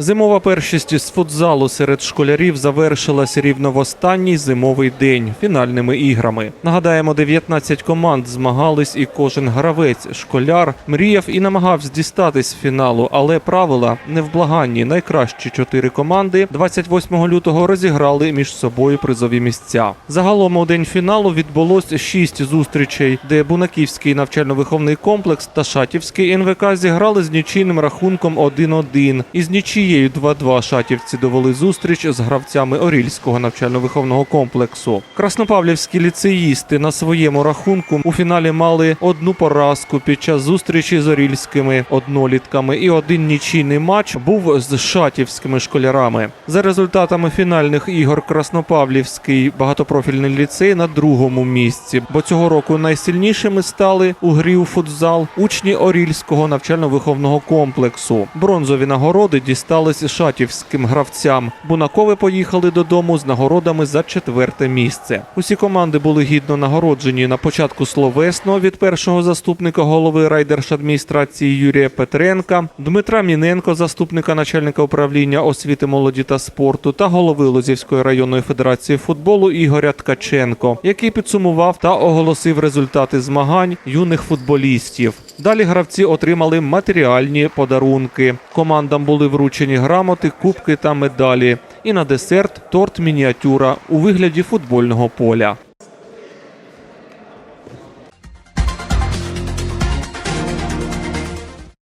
Зимова першість із футзалу серед школярів завершилась рівно в останній зимовий день фінальними іграми. Нагадаємо, 19 команд змагались, і кожен гравець, школяр мріяв і намагався дістатись фіналу, але правила невблаганні. Найкращі чотири команди 28 лютого розіграли між собою призові місця. Загалом у день фіналу відбулось шість зустрічей, де Бунаківський навчально-виховний комплекс та Шатівський НВК зіграли з нічийним рахунком 1-1. Із нічією 2-2 шатівці довели зустріч з гравцями Орільського навчально-виховного комплексу. Краснопавлівські ліцеїсти на своєму рахунку у фіналі мали одну поразку під час зустрічі з орільськими однолітками, і один нічийний матч був з шатівськими школярами. За результатами фінальних ігор Краснопавлівський багатопрофільний ліцей на другому місці, бо цього року найсильнішими стали у грі у футзал учні Орільського навчально-виховного комплексу. Бронзові нагороди дістались шатівським гравцям. Бунакови поїхали додому з нагородами за четверте місце. Усі команди були гідно нагороджені на початку словесно від першого заступника голови райдержадміністрації Юрія Петренка, Дмитра Міненко, заступника начальника управління освіти, молоді та спорту, та голови Лозівської районної федерації футболу Ігоря Ткаченко, який підсумував та оголосив результати змагань юних футболістів. Далі гравці отримали матеріальні подарунки. Командам були вручені грамоти, кубки та медалі. І на десерт торт мініатюра у вигляді футбольного поля.